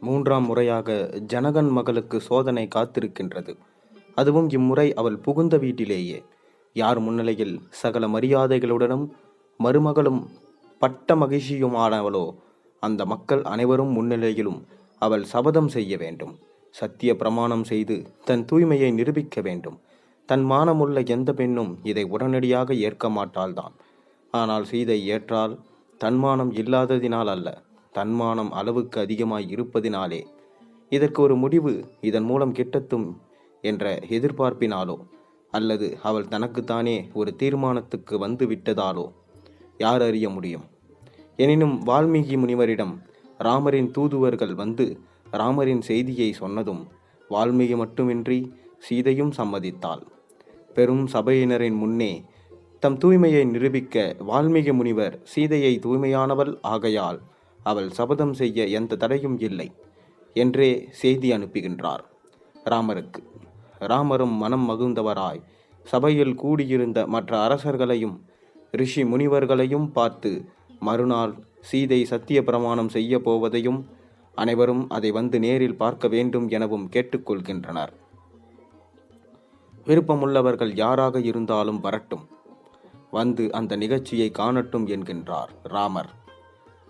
மூன்றாம் முறையாக ஜனகன் மகளுக்கு சோதனை காத்திருக்கின்றது. அதுவும் இம்முறை அவள் புகுந்த வீட்டிலேயே. யார் முன்னிலையில் சகல மரியாதைகளுடனும் மருமகளும் பட்ட மகிழ்ச்சியுமானவளோ அந்த மக்கள் அனைவரும் முன்னிலையிலும் அவள் சபதம் செய்ய வேண்டும். சத்திய பிரமாணம் செய்து தன் தூய்மையை நிரூபிக்க வேண்டும். தன் மானமுள்ள எந்த பெண்ணும் இதை உடனடியாக ஏற்க மாட்டாள்தான். ஆனால் சீதை ஏற்றால் தன்மானம் இல்லாததினால் அல்ல. தன்மானம் அளவுக்கு அதிகமாய் இருப்பதினாலே. இதற்கு ஒரு முடிவு இதன் மூலம் கிட்டத்தும் என்ற எதிர்பார்ப்பினாலோ அல்லது அவள் தனக்குத்தானே ஒரு தீர்மானத்துக்கு வந்து விட்டதாலோ யார் அறிய முடியும்? எனினும் வால்மீகி முனிவரிடம் ராமரின் தூதுவர்கள் வந்து ராமரின் செய்தியை சொன்னதும் வால்மீகி மட்டுமின்றி சீதையும் சம்மதித்தாள். பெரும் சபையினரின் முன்னே தம் தூய்மையை நிரூபிக்க வால்மீகி முனிவர் சீதையை தூய்மையானவள் ஆகையால் அவள் சபதம் செய்ய எந்த தடையும் இல்லை என்றே செய்தி அனுப்புகின்றார். ராமருக்கு. ராமரும் மனம் மகிழ்ந்தவராய் சபையில் கூடியிருந்த மற்ற அரசர்களையும் ரிஷி முனிவர்களையும் பார்த்து மறுநாள் சீதை சத்திய பிரமாணம் செய்ய போவதையும் அனைவரும் அதை வந்து நேரில் பார்க்க வேண்டும் எனவும் கேட்டுக்கொள்கின்றனர். விருப்பமுள்ளவர்கள் யாராக இருந்தாலும் வரட்டும். வந்து அந்த நிகழ்ச்சியை காணட்டும் என்கின்றார் ராமர்.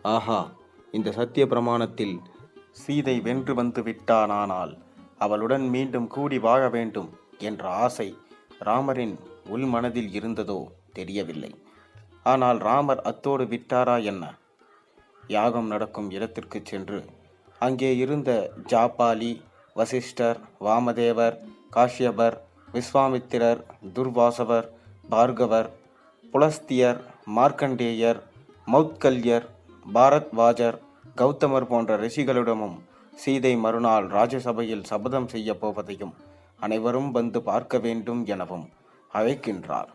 ஆஹா! இந்த சத்திய பிரமாணத்தில் சீதை வென்று வந்து விட்டானானால் அவளுடன் மீண்டும் கூடி வாழ வேண்டும் என்ற ஆசை ராமரின் உள்மனதில் இருந்ததோ தெரியவில்லை. ஆனால் ராமர் அத்தோடு விட்டாரா என்ன? யாகம் நடக்கும் இடத்திற்கு சென்று அங்கே இருந்த ஜாபாலி வசிஷ்டர் வாமதேவர் காஷ்யபர் விஸ்வாமித்திரர் துர்வாசவர் பார்கவர் புலஸ்தியர் மார்க்கண்டேயர் மௌத்கல்யர் பாரத்வாஜர் கௌதமர் போன்ற ரிஷிகளிடமும் சீதை மறுநாள் ராஜசபையில் சபதம் செய்ய போவதையும் அனைவரும் வந்து பார்க்க வேண்டும் எனவும் அழைக்கின்றார்.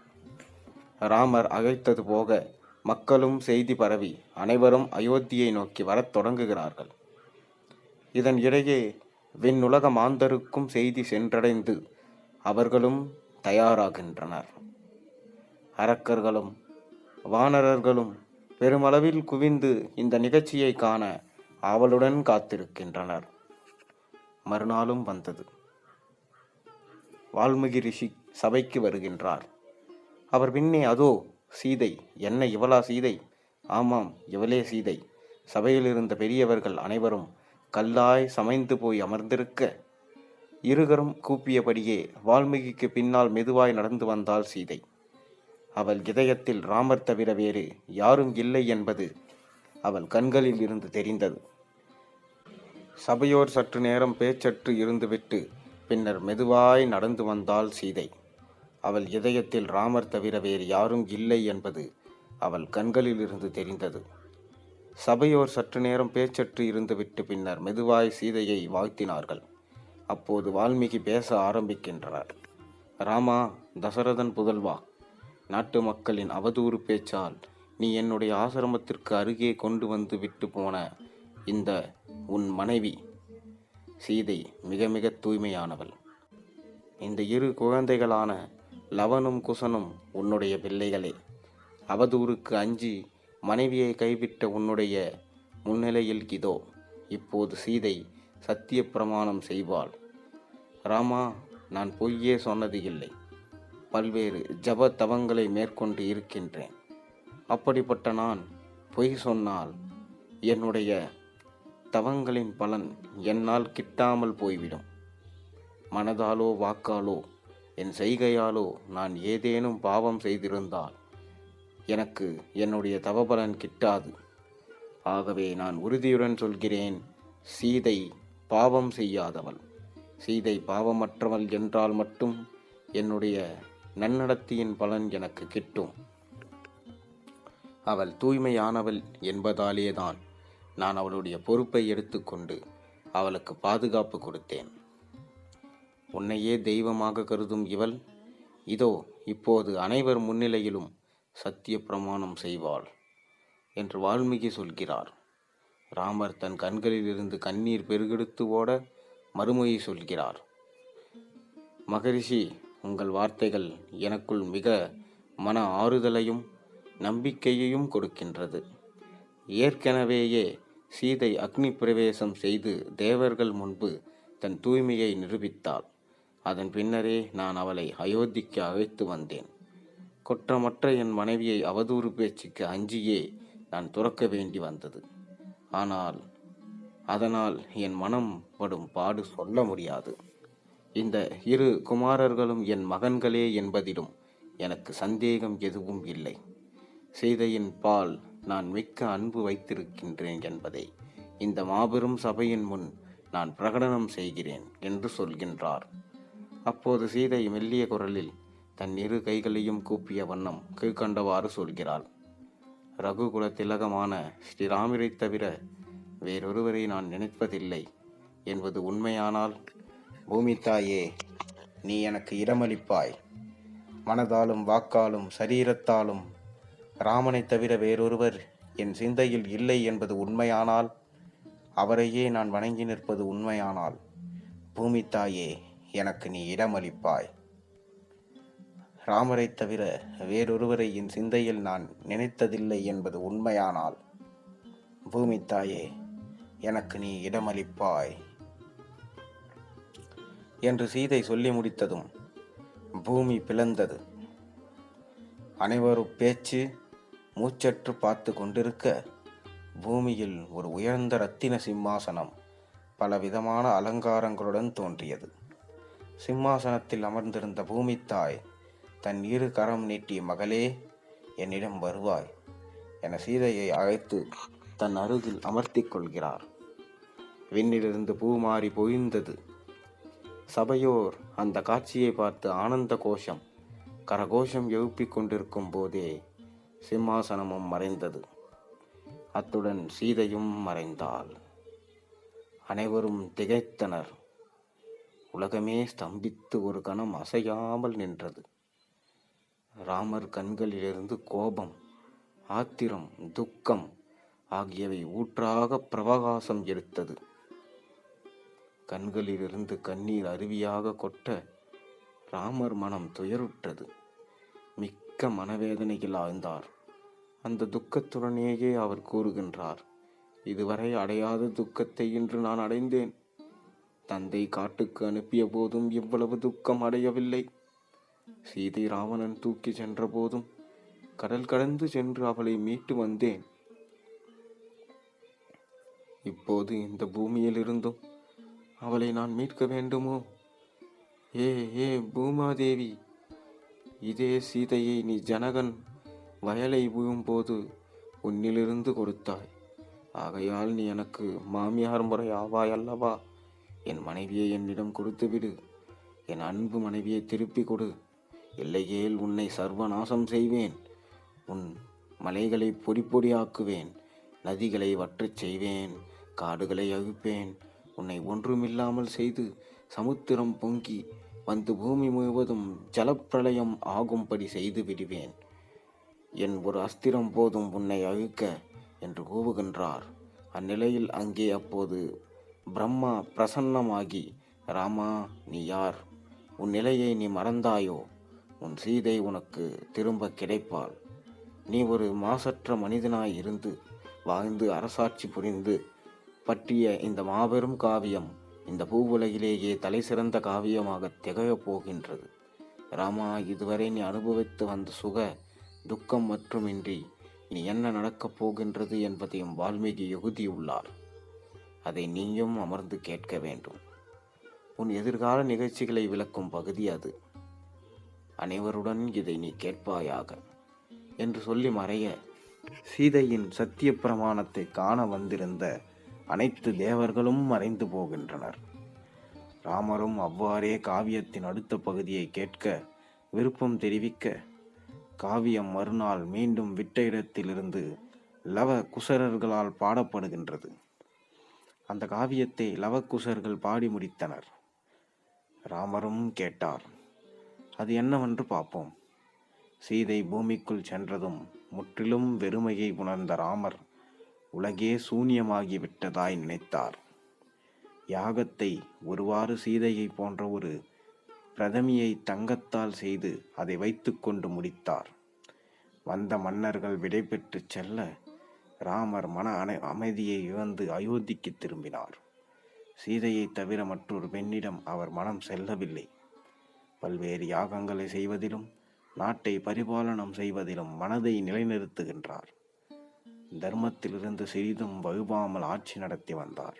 ராமர் அழைத்தது போக மக்களும் செய்தி பரவி அனைவரும் அயோத்தியை நோக்கி வரத் தொடங்குகிறார்கள். இதன் இடையே விண்ணுலக மாந்தருக்கும் செய்தி சென்றடைந்து அவர்களும் தயாராகின்றனர். அரக்கர்களும் வானரர்களும் பெருமளவில் குவிந்து இந்த நிகழ்ச்சியை காண ஆவலுடன் காத்திருக்கின்றனர். மறுநாளும் வந்தது. வால்மீகி ரிஷி சபைக்கு வருகின்றார். அவர் பின்னே அதோ சீதை. என்ன இவளா சீதை? ஆமாம் இவளே சீதை. சபையில் இருந்த பெரியவர்கள் அனைவரும் கல்லாய் சமைந்து போய் அமர்ந்திருக்க. இருகரும் கூப்பியபடியே வால்மீகிக்கு பின்னால் மெதுவாய் நடந்து வந்தாள் சீதை. அவள் இதயத்தில் ராமர் தவிர வேறு யாரும் இல்லை என்பது அவள் கண்களில் இருந்து தெரிந்தது. சபையோர் சற்று நேரம் பேச்சற்று இருந்துவிட்டு பின்னர் மெதுவாய் நடந்து வந்தாள் சீதை. அவள் இதயத்தில் ராமர் தவிர வேறு யாரும் இல்லை என்பது அவள் கண்களில் இருந்து தெரிந்தது. சபையோர் சற்று நேரம் பேச்சற்று இருந்துவிட்டு பின்னர் மெதுவாய் சீதையை வாழ்த்தினார்கள். அப்போது வால்மீகி பேச ஆரம்பிக்கின்றனர் ராமா தசரதன் புதல்வா நாட்டு மக்களின் அவதூறு பேச்சால் நீ என்னுடைய ஆசிரமத்திற்கு அருகே கொண்டு வந்து விட்டு போன இந்த உன் மனைவி சீதை மிக மிக தூய்மையானவள். இந்த இரு குழந்தைகளான லவனும் குசனும் உன்னுடைய பிள்ளைகளே அவதூறுக்கு அஞ்சி மனைவியை கைவிட்ட உன்னுடைய முன்னிலையில் இதோ இப்போது சீதை சத்திய பிரமாணம் செய்வாள். ராமா நான் பொய்யே சொன்னது இல்லை. பல்வேறு ஜப தவங்களை மேற்கொண்டு இருக்கின்றேன். அப்படிப்பட்ட நான் பொய் சொன்னால் என்னுடைய தவங்களின் பலன் என்னால் கிட்டாமல் போய்விடும். மனதாலோ வாக்காலோ என் செய்கையாலோ நான் ஏதேனும் பாவம் செய்திருந்தால் எனக்கு என்னுடைய தவபலன் கிட்டாது. ஆகவே நான் உறுதியுடன் சொல்கிறேன் சீதை பாவம் செய்யாதவள். சீதை பாவமற்றவள் என்றால் மட்டும் என்னுடைய நன்னடத்தியின் பலன் எனக்கு கிட்டும். அவள் தூய்மையானவள் என்பதாலேதான் நான் அவளுடைய பொறுப்பை எடுத்துக்கொண்டு அவளுக்கு பாதுகாப்பு கொடுத்தேன். உன்னையே தெய்வமாக கருதும் இவள் இதோ இப்போது அனைவர் முன்னிலையிலும் சத்திய பிரமாணம் செய்வாள் என்று வால்மீகி சொல்கிறார். ராமர் தன் கண்களிலிருந்து கண்ணீர் பெருகெடுத்து ஓட மறுமொழி சொல்கிறார். மகரிஷி உங்கள் வார்த்தைகள் எனக்குள் மிக மன ஆறுதலையும் நம்பிக்கையையும் கொடுக்கின்றது. ஏற்கனவேயே சீதை அக்னி பிரவேசம் செய்து தேவர்கள் முன்பு தன் தூய்மையை நிரூபித்தாள். அதன் பின்னரே நான் அவளை அயோத்திக்கு அழைத்து வந்தேன். குற்றமற்ற என் மனைவியை அவதூறு பேச்சுக்கு அஞ்சியே நான் துறக்க வேண்டி வந்தது. ஆனால் அதனால் என் மனம் படும் பாடு சொல்ல முடியாது. இந்த இரு குமாரர்களும் என் மகன்களே என்பதிலும் எனக்கு சந்தேகம் எதுவும் இல்லை. சீதையின் பால் நான் மிக்க அன்பு வைத்திருக்கின்றேன் என்பதை இந்த மாபெரும் சபையின் முன் நான் பிரகடனம் செய்கிறேன் என்று சொல்கின்றார். அப்போது சீதை மெல்லிய குரலில் தன் இரு கைகளையும் கூப்பிய வண்ணம் கீழ்கண்டவாறு சொல்கிறாள். ரகுகுல திலகமான ஸ்ரீராமரை தவிர வேறொருவரை நான் நினைப்பதில்லை என்பது உண்மையானால் பூமி தாயே நீ எனக்கு இடமளிப்பாய். மனதாலும் வாக்காலும் சரீரத்தாலும் ராமனைத் தவிர வேறொருவர் என் சிந்தையில் இல்லை என்பது உண்மையானால் அவரையே நான் வணங்கி நிற்பது உண்மையானால் பூமி தாயே எனக்கு நீ இடமளிப்பாய். ராமரைத் தவிர வேறொருவரை என் சிந்தையில் நான் நினைத்ததில்லை என்பது உண்மையானால் பூமி தாயே எனக்கு நீ இடமளிப்பாய். என்று சீதை சொல்லி முடித்ததும் பூமி பிளந்தது. அனைவரும் பேச்சு மூச்சற்று பார்த்து கொண்டிருக்க பூமியில் ஒரு உயர்ந்த ரத்தின சிம்மாசனம் பலவிதமான அலங்காரங்களுடன் தோன்றியது. சிம்மாசனத்தில் அமர்ந்திருந்த பூமி தாய் தன் இரு கரம் நீட்டிய மகளே என்னிடம் வருவாய் என சீதையை அழைத்து தன் அருகில் அமர்த்திக் கொள்கிறார். விண்ணிலிருந்து பூமாறி பொழிந்தது. சபையோர் அந்த காட்சியை பார்த்து ஆனந்த கோஷம். கரகோஷம் எழுப்பிக் கொண்டிருக்கும் போதே சிம்மாசனமும் மறைந்தது. அத்துடன் சீதையும் மறைந்தாள். அனைவரும் திகைத்தனர். உலகமே ஸ்தம்பித்து ஒரு கணம் அசையாமல் நின்றது. ராமர் கண்களிலிருந்து கோபம் ஆத்திரம் துக்கம் ஆகியவை ஊற்றாக பிரகாசம் எடுத்தது. கண்களிலிருந்து கண்ணீர் அருவியாக கொட்ட ராமர் மனம் துயருற்றது. மிக்க மனவேதனையில் ஆழ்ந்தார் அந்த துக்கத்துடனேயே அவர் கூறுகின்றார் இதுவரை அடையாத துக்கத்தை இன்று நான் அடைந்தேன். தந்தை காட்டுக்கு அனுப்பிய போதும் இவ்வளவு துக்கம் அடையவில்லை. சீதை ராவணன் தூக்கி சென்ற போதும் கடல் கடந்து சென்று அவளை மீட்டு வந்தேன். இப்போது இந்த பூமியிலிருந்தும் அவளை நான் மீட்க வேண்டுமோ? ஏ ஏ பூமாதேவி இதே சீதையை நீ ஜனகன் வயலை போது உன்னிலிருந்து கொடுத்தாய். ஆகையால் நீ எனக்கு மாமியார் முறை ஆவாய் அல்லவா? என் மனைவியை என்னிடம் கொடுத்து விடு என் அன்பு மனைவியை திருப்பி கொடு. இல்லையேல் உன்னை சர்வநாசம் செய்வேன். உன் மலைகளை பொடி பொடியாக்குவேன். நதிகளை வற்றச் செய்வேன். காடுகளை அழிப்பேன் உன்னை ஒன்றுமில்லாமல் செய்து சமுத்திரம் பொங்கி வந்து பூமி முழுவதும் ஜலப்பிரளயம் ஆகும்படி செய்து விடுவேன். என் ஒரு அஸ்திரம் போதும் உன்னை அழுக்க என்று கூவுகின்றார். அந்நிலையில் அங்கே அப்போது பிரம்மா பிரசன்னமாகி ராமா நீ யார்? உன் நிலையை நீ மறந்தாயோ? உன் சீதை உனக்கு திரும்ப கிடைப்பாள். நீ ஒரு மாசற்ற மனிதனாய் இருந்து வாழ்ந்து அரசாட்சி புரிந்து பற்றிய இந்த மாபெரும் காவியம் இந்த பூவுலகிலேயே தலை சிறந்த காவியமாக திகழப் போகின்றது. ராமா இதுவரை நீ அனுபவித்து வந்த சுக துக்கம் மட்டுமின்றி இனி என்ன நடக்கப் போகின்றது என்பதையும் வால்மீகி எழுதியுள்ளார். அதை நீயும் அமர்ந்து கேட்க வேண்டும். உன் எதிர்கால நிகழ்ச்சிகளை விளக்கும் பகுதி அது. அனைவருடன் இதை நீ கேட்பாயாக என்று சொல்லி மறைய சீதையின் சத்திய பிரமாணத்தை காண வந்திருந்த அனைத்து தேவர்களும் மறைந்து போகின்றனர். ராமரும் அவ்வாறே காவியத்தின் அடுத்த பகுதியை கேட்க விருப்பம் தெரிவிக்க காவியம் மறுநாள் மீண்டும் விட்ட இடத்திலிருந்து லவ குசரர்களால் பாடப்படுகின்றது. அந்த காவியத்தை லவக்குசர்கள் பாடி முடித்தனர். ராமரும் கேட்டார் அது என்னவென்று பார்ப்போம். சீதை பூமிக்குள் சென்றதும் முற்றிலும் வெறுமையை உணர்ந்த ராமர் உலகே சூன்யமாகிவிட்டதாய் நினைத்தார். யாகத்தை ஒருவாறு சீதையை போன்ற ஒரு பிரதமியை தங்கத்தால் செய்து அதை வைத்துக்கொண்டு முடித்தார். வந்த மன்னர்கள் விடைபெற்று செல்ல ராமர் மன அனை அமைதியை இழந்து அயோத்திக்கு திரும்பினார். சீதையை தவிர மற்றொரு பெண்ணிடம் அவர் மனம் செல்லவில்லை. பல்வேறு யாகங்களை செய்வதிலும் நாட்டை பரிபாலனம் செய்வதிலும் மனதை நிலைநிறுத்துகின்றார். தர்மத்திலிருந்து சிறிதும் வகுப்பாமல் ஆட்சி நடத்தி வந்தார்.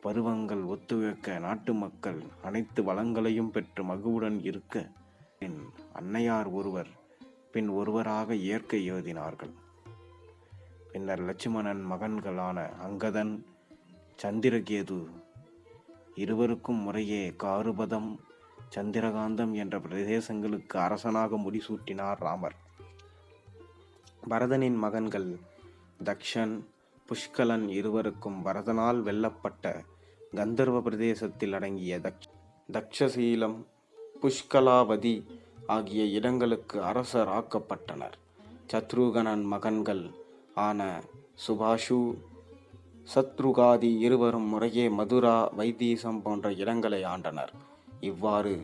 பருவங்கள் ஒத்துழைக்க நாட்டு மக்கள் அனைத்து வளங்களையும் பெற்று மகுவுடன் இருக்க பின் அன்னையார் ஒருவர் பின் ஒருவராக ஏற்க எழுதினார்கள். பின்னர் லட்சுமணன் மகன்களான அங்கதன் சந்திரகேது இருவருக்கும் முறையே காருபதம் சந்திரகாந்தம் என்ற பிரதேசங்களுக்கு அரசனாக முடிசூட்டினார் ராமர். பரதனின் மகன்கள் தக்ஷன் புஷ்கலன் இருவருக்கும் பரதனால் வெல்லப்பட்ட கந்தர்வ பிரதேசத்தில் அடங்கிய தக்ஷ தக்ஷசீலம் புஷ்கலாவதி ஆகிய இடங்களுக்கு அரசர் ஆக்கப்பட்டனர். சத்ருகனன் மகன்கள் ஆன சுபாஷு சத்ருகாதி இருவரும் முறையே மதுரா வைத்தீசம் போன்ற இடங்களை ஆண்டனர். இவ்வாறு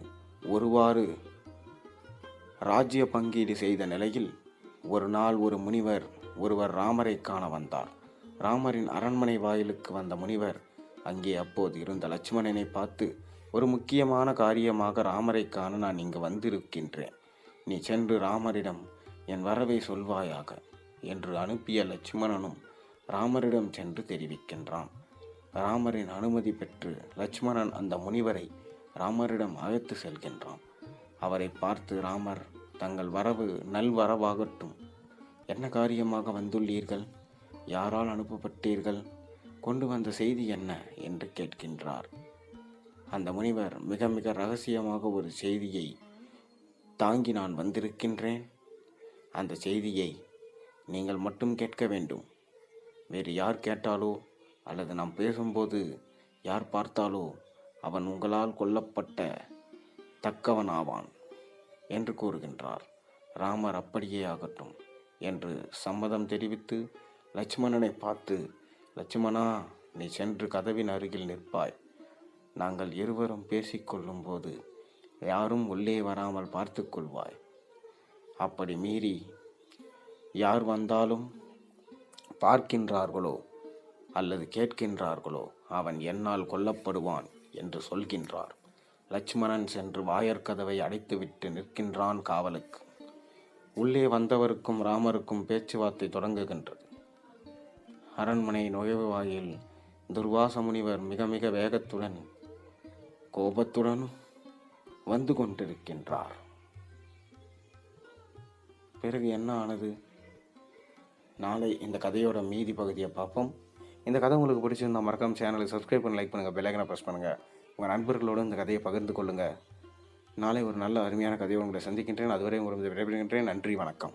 ஒருவாறு ராஜ்ய பங்கீடு செய்த நிலையில் ஒரு நாள் ஒரு முனிவர் ஒருவர் ராமரை காண வந்தார். ராமரின் அரண்மனை வாயிலுக்கு வந்த முனிவர் அங்கே அப்போது இருந்த லட்சுமணனை பார்த்து ஒரு முக்கியமான காரியமாக ராமரை காண நான் இங்கு வந்திருக்கின்றேன். நீ சென்று ராமரிடம் என் வரவை சொல்வாயாக என்று அனுப்பிய லட்சுமணனும் ராமரிடம் சென்று தெரிவிக்கின்றான். ராமரின் அனுமதி பெற்று லட்சுமணன் அந்த முனிவரை ராமரிடம் அழைத்து செல்கின்றான். அவரை பார்த்து ராமர் தங்கள் வரவு நல்வரவாகட்டும். என்ன காரியமாக வந்துள்ளீர்கள்? யாரால் அனுப்பப்பட்டீர்கள்? கொண்டு வந்த செய்தி என்ன? என்று கேட்கின்றார். அந்த முனிவர் மிக மிக ரகசியமாக ஒரு செய்தியை தாங்கி நான் வந்திருக்கின்றேன். அந்த செய்தியை நீங்கள் மட்டும் கேட்க வேண்டும். வேறு யார் கேட்டாலோ அல்லது நாம் பேசும்போது யார் பார்த்தாலோ அவன் உங்களால் கொல்லப்பட்ட தக்கவனாவான். என்று கூறுகின்றார். ராமர் அப்படியே ஆகட்டும் என்று சம்மதம் தெரிவித்து லட்சுமணனை பார்த்து லட்சுமணா நீ சென்று கதவின் அருகில் நிற்பாய். நாங்கள் இருவரும் பேசிக்கொள்ளும்போது யாரும் உள்ளே வராமல் பார்த்து கொள்வாய். அப்படி மீறி யார் வந்தாலும் பார்க்கின்றார்களோ அல்லது கேட்கின்றார்களோ அவன் என்னால் கொல்லப்படுவான் என்று சொல்கின்றார். லட்சுமணன் சென்று வாயற்கதவை அடைத்துவிட்டு நிற்கின்றான் காவலுக்கு. உள்ளே வந்தவருக்கும் ராமருக்கும் பேச்சுவார்த்தை தொடங்குகின்றது. அரண்மனை நுழைவு வாயில் துர்வாச முனிவர் மிக மிக வேகத்துடன் கோபத்துடன் வந்து கொண்டிருக்கின்றார். பிறகு என்ன ஆனது? நாளை இந்த கதையோட மீதி பகுதியை பார்ப்போம். இந்த கதை உங்களுக்கு பிடிச்சிருந்தால் மறக்காம சேனலை சப்ஸ்கிரைப் பண்ணி லைக் பண்ணுங்கள் பெல்லைக்கனை ப்ரெஸ் பண்ணுங்கள் உங்கள் நண்பர்களோடு இந்த கதையை பகிர்ந்து கொள்ளுங்கள். நாளை ஒரு நல்ல அருமையான கதையை உங்களை சந்திக்கின்றேன். அதுவரை உங்களுக்கு விடைபெறுகின்றேன். நன்றி வணக்கம்.